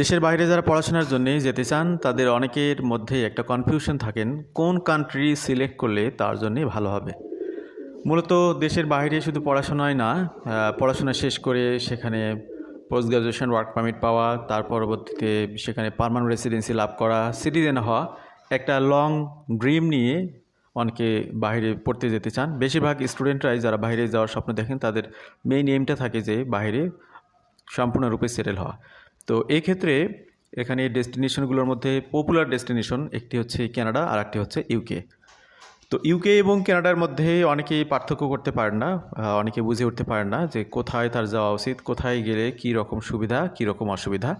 দেশের বাইরে যারা পড়াশোনার জন্য যেতে চান, তাদের অনেকের মধ্যে একটা কনফিউশন থাকেন, কোন কান্ট্রি সিলেক্ট করলে তার জন্যে ভালো হবে? মূলত দেশের বাইরে শুধু পড়াশোনায় না পড়াশোনা শেষ করে সেখানে পোস্ট গ্রাজুয়েশন ওয়ার্ক পারমিট পাওয়া, তার পরবর্তীতে সেখানে পার্মানেন্ট রেসিডেন্সি লাভ করা সিটিজেন হওয়া, একটা লং ড্রিম নিয়ে অনেকে বাইরে পড়তে যেতে চান। বেশিরভাগ স্টুডেন্টরাই যারা বাইরে যাওয়ার স্বপ্ন দেখেন, তাদের মেইন এমটা থাকে যে বাইরে সম্পূর্ণরূপে সেটেল হওয়া। তো এই ক্ষেত্রে এখানে ডেস্টিনেশনগুলোর মধ্যে পপুলার ডেস্টিনেশন একটি হচ্ছে কানাডা আর একটি হচ্ছে ইউকে তো ইউকে এবং কানাডার মধ্যে অনেকেই পার্থক্য করতে পারেন না অনেকে বুঝে উঠতে পারেন না যে কোথায় তার যাওয়া উচিত, কোথায় গেলে কী রকম সুবিধা, কী রকম অসুবিধা।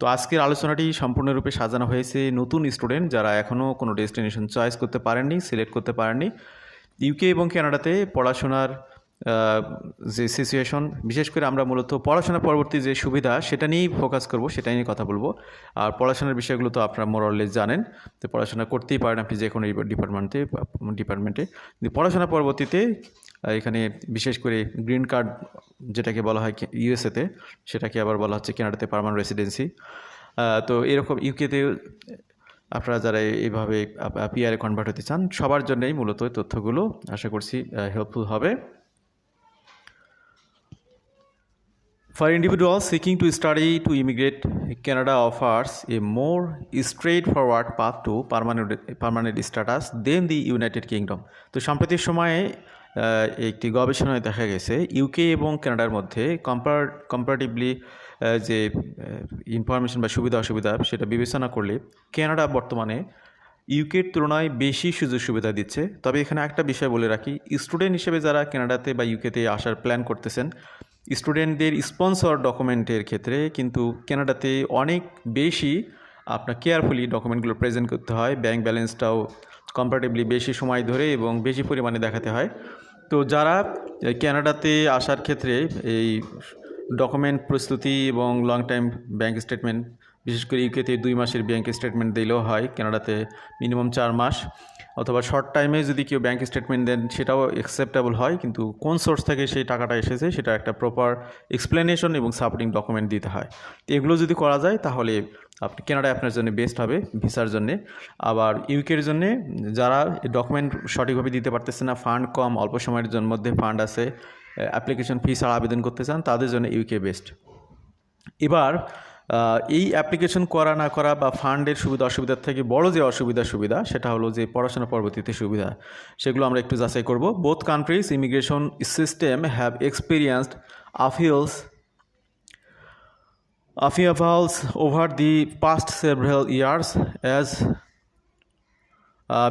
তো আজকের আলোচনাটি সম্পূর্ণরূপে সাজানো হয়েছে নতুন স্টুডেন্ট যারা এখনও কোনো ডেস্টিনেশন চয়েস করতে পারেননি সিলেক্ট করতে পারেননি। ইউকে এবং কানাডাতে পড়াশোনার যে সিচুয়েশন বিশেষ করে আমরা মূলত পড়াশোনা পরবর্তী যে সুবিধা, সেটা নিয়েই ফোকাস করব সেটা নিয়ে কথা বলব। আর পড়াশোনার বিষয়গুলো তো আপনারা মোরলেস জানেন। তো পড়াশোনা করতেই পারেন আপনি যে কোনো ডিপার্টমেন্টে ডিপার্টমেন্টে কিন্তু পড়াশোনা পরবর্তীতে এখানে বিশেষ করে গ্রিন কার্ড যেটাকে বলা হয় ইউএসএতে সেটাকে আবার বলা হচ্ছে কানাডাতে পারমানেন্ট রেসিডেন্সি তো এরকম ইউকেতে আপনারা যারা এইভাবে পিআরে কনভার্ট হতে চান, সবার জন্যই মূলত তথ্যগুলো আশা করছি হেল্পফুল হবে। For individuals seeking to study to immigrate, Canada offers a more straightforward path to permanent, permanent status than the United Kingdom. তো সাম্প্রতিক সময়ে একটি গবেষণায় দেখা গেছে ইউকে এবং কানাডার মধ্যে কম্পার কম্পারেটিভলি যে ইনফরমেশন বা সুবিধা অসুবিধা সেটা বিবেচনা করলে কানাডা বর্তমানে ইউকের তুলনায় বেশি সুযোগ সুবিধা দিচ্ছে তবে এখানে একটা বিষয় বলে রাখি স্টুডেন্ট হিসেবে যারা কানাডাতে বা ইউকেতে আসার প্ল্যান করতেছেন স্টুডেন্টদের স্পন্সর ডকুমেন্টের ক্ষেত্রে কিন্তু কেনাডাতে অনেক বেশি আপনার কেয়ারফুলি ডকুমেন্টগুলো প্রেজেন্ট করতে হয়, ব্যাংক ব্যালেন্সটাও কম্পারেটিভলি বেশি সময় ধরে এবং বেশি পরিমাণে দেখাতে হয়। তো যারা কেনাডাতে আসার ক্ষেত্রে এই ডকুমেন্ট প্রস্তুতি এবং লং টাইম ব্যাংক স্টেটমেন্ট বিশেষ করে ইউকেতে দুই মাসের ব্যাঙ্ক স্টেটমেন্ট দিলেও হয়, কানাডাতে মিনিমাম চার মাস। অথবা শর্ট টাইমে যদি কেউ ব্যাঙ্ক স্টেটমেন্ট দেন, সেটাও অ্যাকসেপ্টেবল হয়, কিন্তু কোন সোর্স থেকে সেই টাকাটা এসেছে, সেটা একটা প্রপার এক্সপ্লেনেশন এবং সাপোর্টিং ডকুমেন্ট দিতে হয়। তো এগুলো যদি করা যায়, তাহলে আপনি কেনাডায় আপনার জন্য বেস্ট হবে, ভিসার জন্যে। আবার ইউকের জন্যে যারা ডকুমেন্ট সঠিকভাবে দিতে পারতেছে না ফান্ড কম, অল্প সময়ের জন্য মধ্যে ফান্ড আছে অ্যাপ্লিকেশন ফি ছাড়া আবেদন করতে চান, তাদের জন্য ইউকে বেস্ট এবার এই অ্যাপ্লিকেশন করা না করা বা ফান্ডের সুবিধা অসুবিধার থেকে বড় যে অসুবিধা সুবিধা, সেটা হলো যে পড়াশোনা পরবর্তীতে সুবিধা। সেগুলো আমরা একটু যাচাই করব। Both countries immigration system have experienced আফিলস upheavals over the past several years as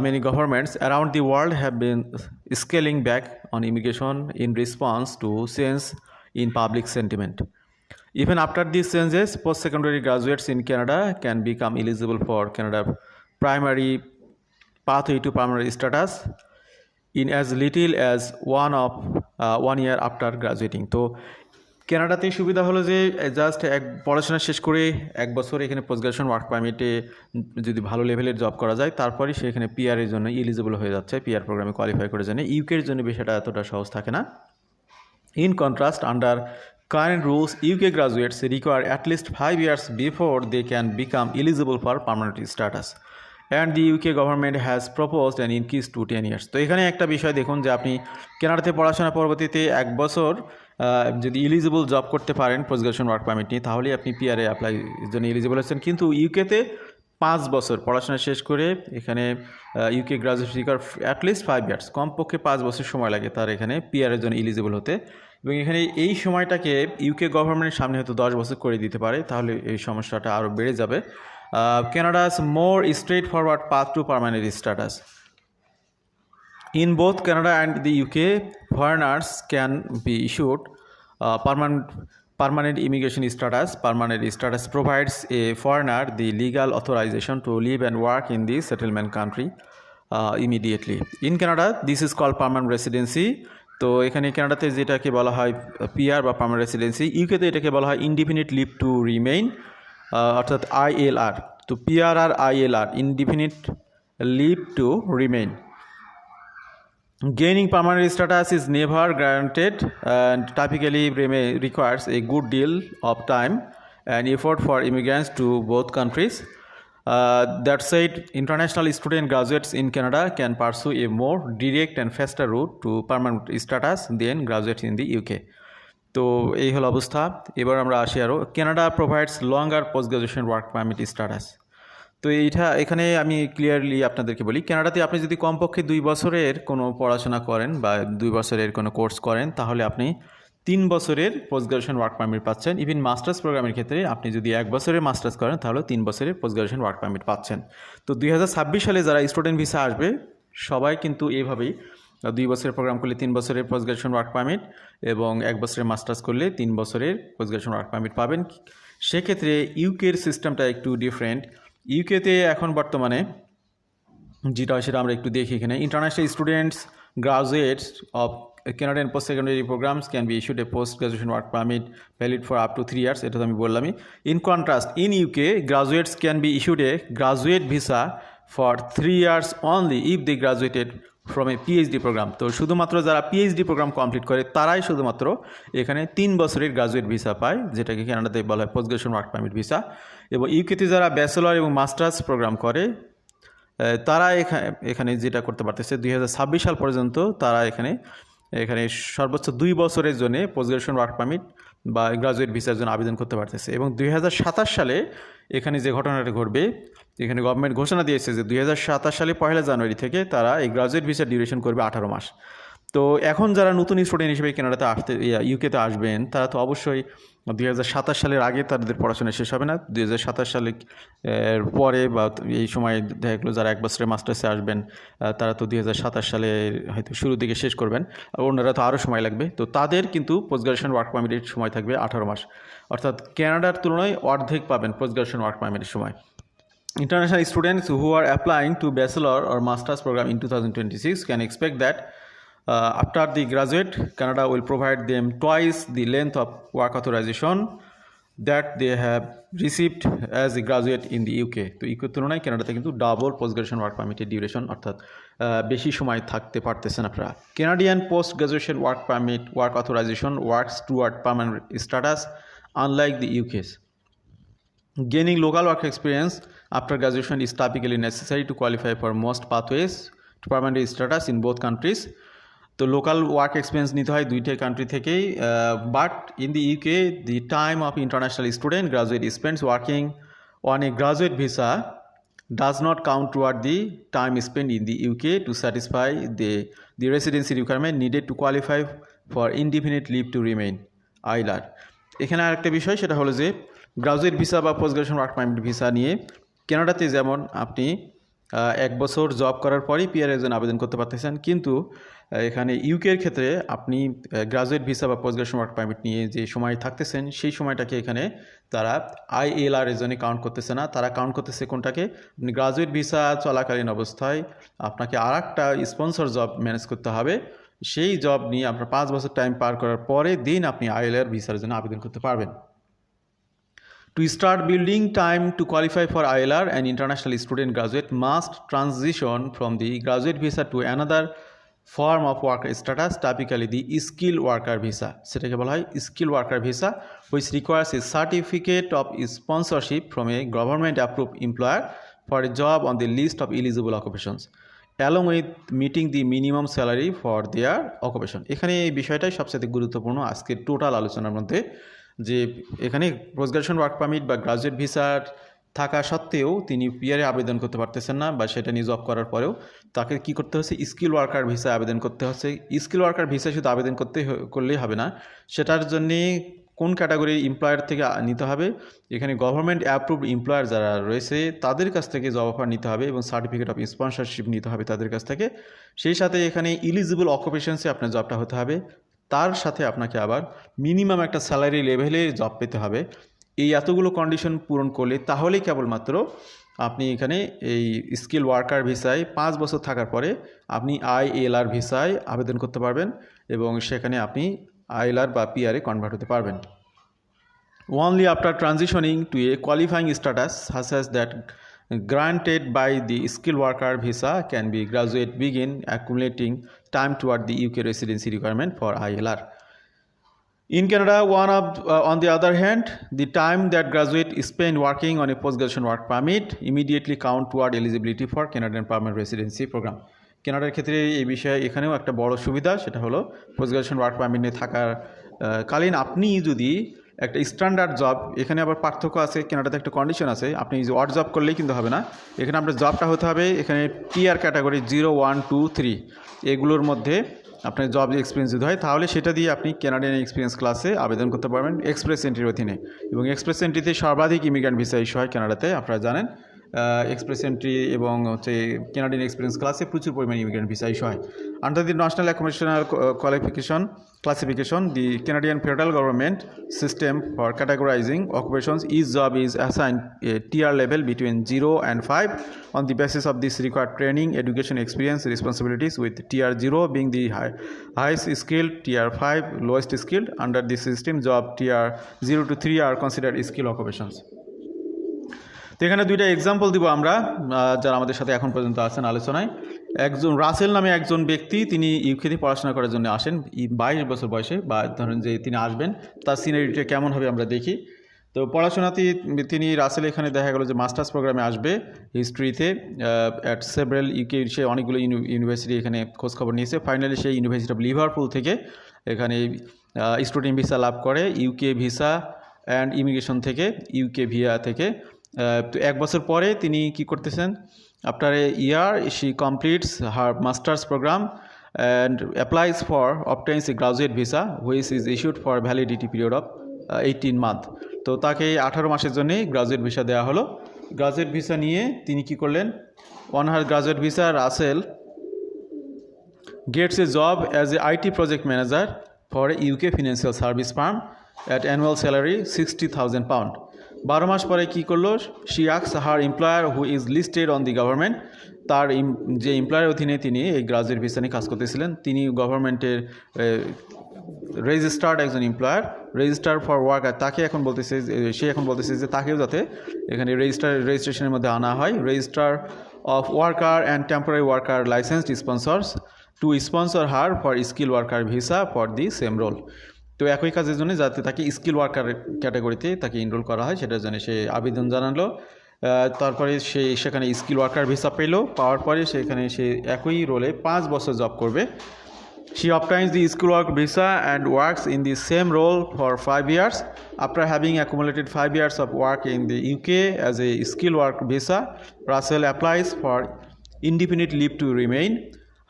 many governments around the world have been scaling back on immigration in response to sense in public sentiment Even after these changes, post secondary graduates in Canada can become eligible for Canada primary pathway to permanent status in as little as one of uh, one year after graduating. তো কানাডাতে সুবিধা হলো যে just এক পড়াশোনা শেষ করে এক বছর এখানে পোস্ট গ্রাজুয়েশন ওয়ার্ক পারমিটে যদি ভালো লেভেলের জব করা যায় তারপরে সে এখানে পিআর এর জন্য এলিজিবল হয়ে যাচ্ছে পিআর প্রোগ্রামে কোয়ালিফাই করে জন্য ইউকের জন্য বিষয়টা এতটা সহজ থাকে না In contrast, under current rules, UK graduates require at least five years before they can become eligible for permanent status. And the UK government has proposed an increase to 10 years. তো এখানে একটা বিষয় দেখুন যে আপনি কেনাডাতে পড়াশোনা পরবর্তীতে এক বছর যদি ইলিজিবল জব করতে পারেন পোস্ট গ্রাজুয়েশন ওয়ার্ক পারমিট নিয়ে তাহলেই আপনি পিআরএ অ্যাপ্লাই জন্য ইলিজিবল হচ্ছেন কিন্তু ইউকেতে পাঁচ বছর পড়াশোনা শেষ করে এখানে UK graduate require at least five years কমপক্ষে পাঁচ বছর সময় লাগে তার এখানে পিআরের জন্য ইলিজিবল হতে এবং এখানে এই সময়টাকে ইউকে গভর্নমেন্টের সামনে হয়তো দশ বছর করে দিতে পারে, তাহলে এই সমস্যাটা আরও বেড়ে যাবে। Canada's more straightforward path to permanent status in both Canada and the UK foreigners can be issued permanent permanent immigration status permanent status provides a foreigner the legal authorisation to live and work in the settlement country immediately in Canada this is call permanent residency তো এখানে ক্যানাডাতে যেটাকে বলা হয় PR বা permanent residency ইউকেতে এটাকে বলা হয় ইন্ডিফিনিট লিভ টু রিমেইন অর্থাৎ আইএলআর তো PR R ILR indefinite leave to remain gaining permanent status is never granted and typically requires a good deal of time and effort for immigrants to both countries Uh, that said, international student graduates in Canada can pursue a more direct and faster route to permanent status than in the UK. তো এই হলো অবস্থা। এবার আমরা আসি আরও Canada provides longer post graduation work permit status তো এইটা এখানে আমি ক্লিয়ারলি আপনাদেরকে বলি কানাডাতে আপনি যদি কমপক্ষে দুই বছরের কোনো পড়াশোনা করেন বা দুই বছরের কোনো কোর্স করেন তাহলে আপনি তিন বছরের পোস্ট গ্রাজুয়েশন ওয়ার্ক পারমিট পাচ্ছেন। ইভেন মাস্টার্স প্রোগ্রামের ক্ষেত্রে আপনি যদি এক বছরের মাস্টার্স করেন, তাহলে তিন বছরের পোস্ট গ্রাজুয়েশন ওয়ার্ক পারমিট পাচ্ছেন। তো দুই হাজার ছাব্বিশ সালে যারা স্টুডেন্ট ভিসা আসবে, সবাই কিন্তু এইভাবেই দুই বছরের প্রোগ্রাম করলে তিন বছরের পোস্ট গ্রাজুয়েশন ওয়ার্ক পারমিট এবং এক বছরের মাস্টার্স করলে তিন বছরের পোস্ট গ্রাজুয়েশন ওয়ার্ক পারমিট পাবেন। সেক্ষেত্রে ইউকের সিস্টেমটা একটু ডিফারেন্ট ইউকেতে এখন বর্তমানে যেটা সেটা আমরা একটু দেখি এখানে। International students graduates of Canadian post secondary programs can be issued a post graduation work permit valid for up to three years, এটা তো আমি বললামই। In contrast in UK graduates can be issued a graduate visa for three years only if the graduated from a PhD programme তো শুধুমাত্র যারা PhD programme complete করে, তারাই শুধুমাত্র এখানে তিন বছরের গ্রাজুয়েট ভিসা পায়, যেটাকে কানাডাতে বলা হয় post graduation work permit visa এবং ইউকেতে যারা ব্যাচেলর এবং মাস্টার্স প্রোগ্রাম করে তারা এখানে এখানে যেটা করতে পারতেছে, দুই হাজার ছাব্বিশ সাল পর্যন্ত তারা এখানে এখানে সর্বোচ্চ দুই বছরের জন্যে পোস্ট গ্রাজুয়েশন ওয়ার্ক পারমিট বা গ্রাজুয়েট ভিসার জন্য আবেদন করতে পারতেছে। এবং দুই হাজার সাতাশ সালে এখানে যে ঘটনাটা ঘটবে, এখানে গভর্নমেন্ট ঘোষণা দিয়েছে যে দুই হাজার সাতাশ সালে পয়লা জানুয়ারি থেকে তারা এই গ্রাজুয়েট ভিসার ডিউরেশন করবে আঠারো মাস। তো এখন যারা নতুন স্টুডেন্ট হিসেবে কেনাডাতে আসতে ইউকেতে আসবেন তারা তো অবশ্যই দুই হাজার সাতাশ সালের আগে তাদের পড়াশোনা শেষ হবে না। দুই সালে এর পরে বা এই সময় দেখা গেলো যারা এক বছরের মাস্টার্সে আসবেন তারা তো দুই সালের হয়তো শুরুর দিকে শেষ করবেন। আর ওনারা তো আরও সময় লাগবে। তো তাদের কিন্তু পোস্ট গ্রাজুয়েশন ওয়ার্ক পারমিটের সময় থাকবে আঠারো মাস। অর্থাৎ ক্যানাডার তুলনায় অর্ধেক পাবেন পোস্ট গ্রাজুয়েশন ওয়ার্ক পারমিটের সময়। International International students who are applying to bachelor or master's program in 2026 can expect that uh, after the graduate, Canada will provide them twice the length of work authorization that they have received as a graduate in the UK. তো ইউকের তুলনায় কানাডাতে কিন্তু double post graduation work পারমিটের duration অর্থাৎ বেশি সময় থাকতে পারতেছেন আপনারা Canadian post graduation work permit work authorisation works toward permanent status unlike the UK's Gaining local work experience after graduation is typically necessary to qualify for most pathways to permanent status in both countries. তো local work experience নিতে হয় দুইটাই country থেকেই but in the UK the time of international student graduate spends working on a graduate visa does not count toward the time spent in the UK to satisfy the, the residency requirement needed to qualify for indefinite leave to remain. ILR এখানে আরেকটা বিষয় সেটা হলো যে graduate visa বা post graduation work permit visa নিয়ে কেনাডাতে যেমন আপনি এক বছর জব করার পরই পিআরের জন্য আবেদন করতে পারতেছেন। কিন্তু এখানে ইউকের ক্ষেত্রে আপনি গ্রাজুয়েট ভিসা বা পোস্ট গ্রাজুয়েশন ওয়ার্ক পারমিট নিয়ে যে সময় থাকতেছেন, সেই সময়টাকে এখানে তারা আইএলআর এর জন্য কাউন্ট করতেছে না। তারা কাউন্ট করতেছে কোনটাকে? আপনি গ্রাজুয়েট ভিসা চলাকালীন অবস্থায় আপনাকে আর একটা স্পন্সর জব ম্যানেজ করতে হবে। সেই জব নিয়ে আপনার পাঁচ বছর টাইম পার করার পরে দিন আপনি আইএলআর ভিসার জন্য আবেদন করতে পারবেন। To start building time to qualify for ILR, an international student graduate must transition from the graduate visa to another form of worker status, typically the skilled worker visa. সেটাকে বলা হয় skilled worker visa, which requires a certificate of sponsorship from a government approved employer for a job on the list of eligible occupations. along with meeting the minimum salary for their occupation এখানে এই বিষয়টাই সবচেয়ে গুরুত্বপূর্ণ আজকের total আলোচনার মধ্যে যে এখানে পোস্ট ওয়ার্ক পারমিট বা গ্রাজুয়েট ভিসার থাকা সত্ত্বেও তিনি পিআরে আবেদন করতে পারতেছেন না বা সেটা নিয়ে জব করার পরেও। তাকে কি করতে হচ্ছে? স্কিল ওয়ার্কার ভিসা আবেদন করতে হচ্ছে। স্কিল ওয়ার্কার ভিসা শুধু আবেদন করতে করলেই হবে না। সেটার জন্যে কোন ক্যাটাগরির এমপ্লয়ার থেকে নিতে হবে? এখানে গভর্নমেন্ট অ্যাপ্রুভড এমপ্লয়ার যারা রয়েছে, তাদের কাছ থেকে জব অফার নিতে হবে এবং সার্টিফিকেট অফ স্পন্সরশিপ নিতে হবে তাদের কাছ থেকে। সেই সাথে এখানে ইলিজিবল অকুপেশনসে আপনার জবটা হতে হবে। তার সাথে আপনাকে আবার মিনিমাম একটা স্যালারি লেভেলে জব পেতে হবে। এই এতগুলো কন্ডিশন পূরণ করলে তাহলেই কেবলমাত্র আপনি এখানে এই স্কিল ওয়ার্কার ভিসায় পাঁচ বছর থাকার পরে আপনি আইএলআর ভিসায় আবেদন করতে পারবেন এবং সেখানে আপনি আইএলআর বা পিআরে কনভার্ট হতে পারবেন। Only after transitioning to a qualifying status such as that granted by the skilled worker visa can be graduate begin accumulating time toward the UK residency requirement for ILR In Canada, one of, uh, on the other hand, the time that graduate spend working on a post-graduation work permit immediately count toward eligibility for Canadian Permanent Residency Program. কানাডার ক্ষেত্রে এই বিষয়ে এখানেও একটা বড় সুবিধা সেটা হলো পোস্ট গ্রাজুয়েশন ওয়ার্ক পারমিট থাকার কালীন আপনি যদি একটা স্ট্যান্ডার্ড জব এখানে আবার পার্থক্য আছে, কেনাটাতে একটা কন্ডিশন আছে, আপনি ওয়ার্ড জব করলেই কিন্তু হবে না। এখানে আপনার জবটা হতে হবে, এখানে TEER category zero one two three এগুলোর মধ্যে আপনার জব এক্সপিরিয়েন্স যদি হয়, তাহলে সেটা দিয়ে আপনি ক্যানাডিয়ান এক্সপিরিয়েন্স ক্লাসে আবেদন করতে পারবেন এক্সপ্রেস এন্ট্রির অধীনে। এবং এক্সপ্রেস এন্ট্রিতে সর্বাধিক ইমিগ্রান্ট ভিসা ইস্যু হয় কানাডাতে আপনারা জানেন। এক্সপ্রেস এন্ট্রি এবং হচ্ছে ক্যানাডিয়ান এক্সপিরিয়েন্স ক্লাসে প্রচুর পরিমাণে ইমিগ্রেন্ট ভিসা ইস্যু হয়। Under the national occupational qualification classification the Canadian federal government system for categorising occupations is job is assign TEER level between zero and five on the basis of this require training education experience responsibilities with TEER zero being the high highest skill TEER five lowest skill under this system job TEER zero to three are consider skill occupations তো এখানে দুইটা example দিব আমরা যারা আমাদের সাথে এখন পর্যন্ত আছেন আলোচনায়। একজন রাসেল নামে একজন ব্যক্তি, তিনি ইউকেতে পড়াশোনা করার জন্য আসেন বাইশ বছর বয়সে, বা ধরেন যে তিনি আসবেন, তার সিনারিটা কেমন হবে আমরা দেখি। তো পড়াশোনাতে তিনি রাসেল এখানে দেখা গেল যে মাস্টার্স প্রোগ্রামে আসবে হিস্ট্রিতে অ্যাট সেভারেল ইউকে সে অনেকগুলো ইউনিভার্সিটি এখানে খোঁজখবর নিয়েছে। ফাইনালি সেই ইউনিভার্সিটি অফ লিভারপুল থেকে এখানে স্টুডেন্ট ভিসা লাভ করে ইউকে ভিসা অ্যান্ড ইমিগ্রেশন থেকে ইউকে ভিয়া থেকে। তো এক বছর পরে তিনি কি করতেছেন? After a year she completes her masters programme and applies for obtains a graduate visa which is issued for validity period of eighteen month তো তাকে আঠারো মাসের জন্যেই গ্রাজুয়েট ভিসা দেওয়া হলো। গ্রাজুয়েট ভিসা নিয়ে তিনি কি করলেন? On her graduate visa Russell gets a job as a IT project manager for a UK financial service firm at annual salary 60,000 pound. বারো মাস পরে কী করল? She asks her employer who is listed on the government তার যে employer অধীনে তিনি এই গ্রাজুয়েট ভিসা কাজ করতেছিলেন, তিনি গভর্নমেন্টের রেজিস্টার্ড একজন এমপ্লয়ার রেজিস্টার ফর ওয়ার্কার তাকে এখন বলতেছে সে এখন বলতেছে যে তাকেও যাতে এখানে রেজিস্টার রেজিস্ট্রেশনের মধ্যে আনা হয়। Register of worker and temporary worker licensed sponsors to sponsor her for skill worker visa for the same role তো একই কাজের জন্য যাতে তাকে স্কিল ওয়ার্কার ক্যাটাগরিতে তাকে এনরোল করা হয়, সেটার জন্য সে আবেদন জানালো। তারপরে সে সেখানে স্কিল ওয়ার্কার ভিসা পেল, পাওয়ার পরে সেখানে সে একই রোলে পাঁচ বছর জব করবে। She obtains the skill work visa and works in the same role for five years after having accumulated five years of work in the UK as a skill work visa Russell applies for independent leave to remain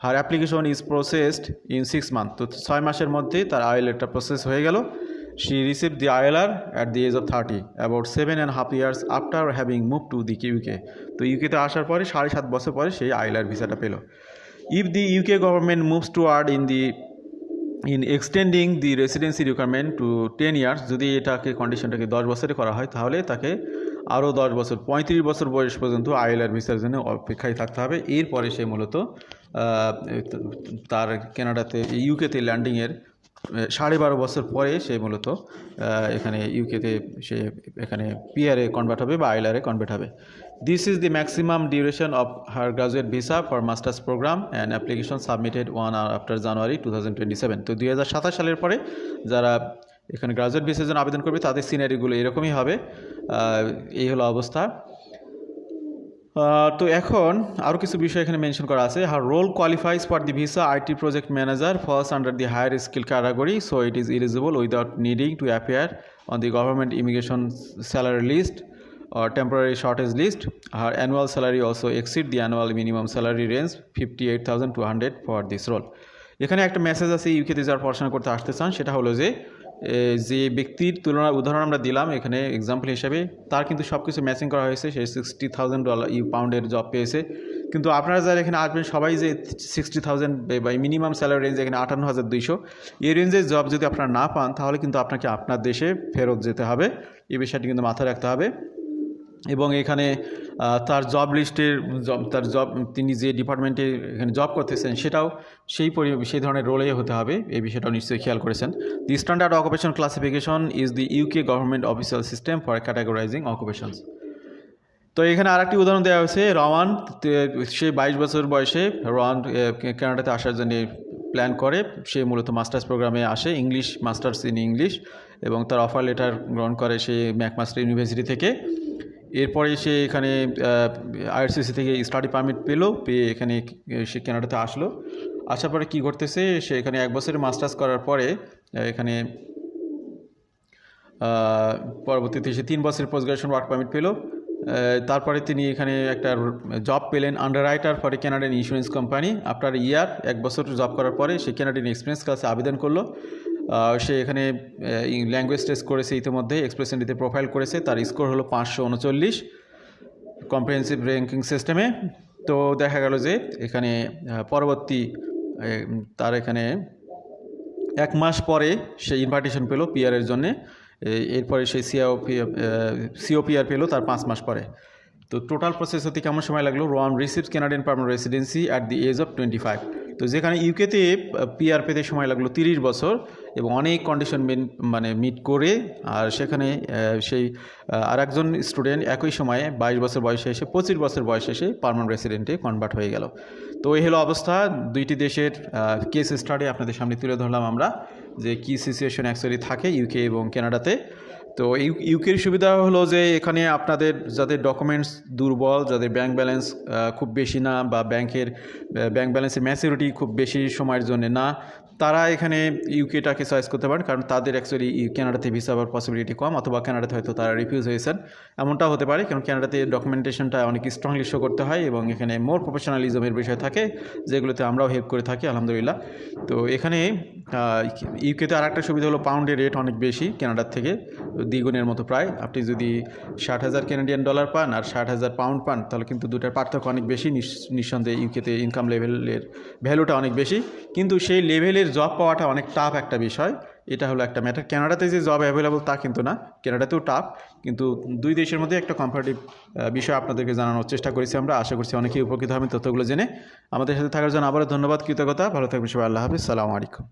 Her application is processed in six months. তো ছয় মাসের মধ্যে তার আইএলএরটা process হয়ে গেল received the ILR at the age of 30, about seven and a half years after having moved to the UK. তো ইউকেতে আসার পরে সাড়ে সাত বছর পরে সেই আইএলআর ভিসাটা পেল if the UK government moves toward in the in extending the residency requirement to ten years যদি এটাকে কন্ডিশনটাকে দশ বছরে করা হয় তাহলে তাকে আরও দশ বছর, পঁয়ত্রিশ বছর বয়স পর্যন্ত আইএলআর ভিসার জন্য অপেক্ষায় থাকতে হবে। এরপরে সে মূলত তার কানাডাতে, ইউকেতে ল্যান্ডিংয়ের সাড়ে বারো বছর পরে সে মূলত এখানে ইউকেতে সে এখানে পিআরে কনভার্ট হবে বা আইলারে কনভার্ট হবে। This is the maximum duration of her graduate visa for masters programme and application submitted on after January two thousand twenty seven তো দুই হাজার সাতাশ সালের পরে যারা এখানে গ্রাজুয়েট ভিসার জন্য আবেদন করবে তাদের সিনারিগুলো এরকমই হবে এই হলো অবস্থা তো এখন আরও কিছু বিষয় এখানে মেনশন করা আছে her role qualifies for the visa IT project manager first under the higher skill category so it is eligible without needing to appear on the government immigration salary list or temporary shortage list or temporary shortage list. Her annual salary also exceed the annual minimum salary range 58,200 for this role. এখানে একটা message আছে ইউকেতে যারা পড়াশোনা করতে আসতে চান সেটা হলো যে যে ব্যক্তির তুলনা উদাহরণ আমরা দিলাম এখানে এক্সাম্পল হিসাবে, তার কিন্তু সব কিছু ম্যাচিং করা হয়েছে, সে সিক্সটি থাউজেন্ড ডলার ইউ পাউন্ডের জব পেয়েছে। কিন্তু আপনারা যারা এখানে আসবেন, সবাই যে সিক্সটি থাউজেন্ড বা মিনিমাম স্যালারি রেঞ্জ এখানে আটান্ন হাজার দুইশো, এই রেঞ্জের জব যদি আপনারা না পান, তাহলে কিন্তু আপনাকে আপনার দেশে ফেরত যেতে হবে। এই বিষয়টি কিন্তু মাথায় রাখতে হবে। এবং এখানে তার জব লিস্টের জব তার জব তিনি যে ডিপার্টমেন্টে এখানে জব করতেছেন সেটাও সেই পরি সেই ধরনের রোলেই হতে হবে এই বিষয়টাও নিশ্চয়ই খেয়াল করেছেন। The standard occupation classification is the UK government official system for categorising occupations তো এখানে আরেকটি উদাহরণ দেওয়া হয়েছে রওয়ান সে বাইশ বছর বয়সে রওয়ান এ, কানাডাতে আসার জন্য প্ল্যান করে সে মূলত মাস্টার্স প্রোগ্রামে আসে ইংলিশ মাস্টার্স ইন ইংলিশ এবং তার অফার লেটার গ্রহণ করে সে ম্যাকমাস্টার ইউনিভার্সিটি থেকে। এরপরে সে এখানে আইআরসিসি থেকে স্টাডি পারমিট পেল, পেয়ে এখানে সে কানাডাতে আসলো। আসার পরে কী করতেছে সে এখানে এক বছরের মাস্টার্স করার পরে এখানে পরবর্তীতে সে তিন বছরের পোস্ট গ্রাজুয়েশন ওয়ার্ক পারমিট পেল। তারপরে তিনি এখানে একটা জব পেলেন underwriter for Canadian insurance company after year এক বছর জব করার পরে সে ক্যানাডিয়ান এক্সপিরিয়েন্স ক্লাসে আবেদন করল। সে এখানে ল্যাঙ্গুয়েজ টেস্ট করেছে ইতিমধ্যে এক্সপ্রেশনটিতে প্রোফাইল করেছে, তার স্কোর হলো পাঁচশো উনচল্লিশ কম্প্রিহেন্সিভ র্যাঙ্কিং সিস্টেমে তো দেখা গেল যে এখানে পরবর্তী তার এখানে এক মাস পরে সে ইনভাইটেশন পেল পিআরের জন্যে এরপরে সে সিও সিওপিআর পেল তার পাঁচ মাস পরে। তো টোটাল প্রসেস হতে কেমন সময় লাগল? Rowan receives Canadian permanent residency at the age of twenty five তো যেখানে ইউকেতে পিআর পেতে সময় লাগল তিরিশ বছর এবং অনেক কন্ডিশন মেন মানে মিট করে আর সেখানে সেই আর একজন স্টুডেন্ট একই সময়ে বাইশ বছর বয়সে এসে পঁচিশ বছর বয়সে এসে পার্মানেন্ট রেসিডেন্টে কনভার্ট হয়ে গেল। তো এই হলো অবস্থা। দুইটি দেশের কেস স্টাডি আপনাদের সামনে তুলে ধরলাম আমরা যে কী সিচুয়েশন অ্যাকচুয়ালি থাকে ইউকে এবং কানাডাতে তো ইউ- ইউকের সুবিধা হলো যে এখানে আপনাদের যাদের ডকুমেন্টস দুর্বল, যাদের ব্যাংক ব্যালেন্স খুব বেশি না বা ব্যাংকের ব্যাংক ব্যালেন্সের ম্যাচুরিটি খুব বেশি সময়ের জন্য না, তারা এখানে ইউকেটাকে চয়েস করতে পারেন। কারণ তাদের অ্যাকচুয়ালি কানাডাতে ভিসা হওয়ার পসিবিলিটি কম অথবা কানাডাতে হয়তো তারা রিফিউজ হয়েছেন। এমনটা হতে পারে, কারণ কানাডাতে ডকুমেন্টেশনটা অনেক স্ট্রংলি শো করতে হয় এবং এখানে মোর প্রফেশনালিজমের বিষয় থাকে, যেগুলোতে আমরাও হেল্প করে থাকি, আলহামদুলিল্লাহ। তো এখানে ইউকেতে আর একটা সুবিধা হলো পাউন্ডের রেট অনেক বেশি কানাডার থেকে। দ্বিগুণের মতো প্রায়। আপনি যদি ষাট হাজার কানাডিয়ান ডলার পান আর ষাট হাজার পাউন্ড পান, তাহলে কিন্তু দুটার পার্থক্য অনেক বেশি। নিঃস- নিঃসন্দেহে ইউকেতে ইনকাম লেভেলের ভ্যালুটা অনেক বেশি। কিন্তু সেই লেভেলের জব পাওয়াটা অনেক টাফ একটা বিষয়। এটা হলো একটা ম্যাটার কানাডাতে যে জব অ্যাভেলেবল তা কিন্তু না। কানাডাতেও টাফ কিন্তু দুই দেশের মধ্যে একটা কম্পারেটিভ বিষয় আপনাদেরকে জানানোর চেষ্টা করেছি আমরা। আশা করছি অনেকেই উপকৃত হবেন তথ্যগুলো জেনে। আমাদের সাথে থাকার জন্য আবারও ধন্যবাদ, কৃতজ্ঞতা। ভালো থাকবেন সবাই। আল্লাহ হাফিজ। সালামু আলাইকুম।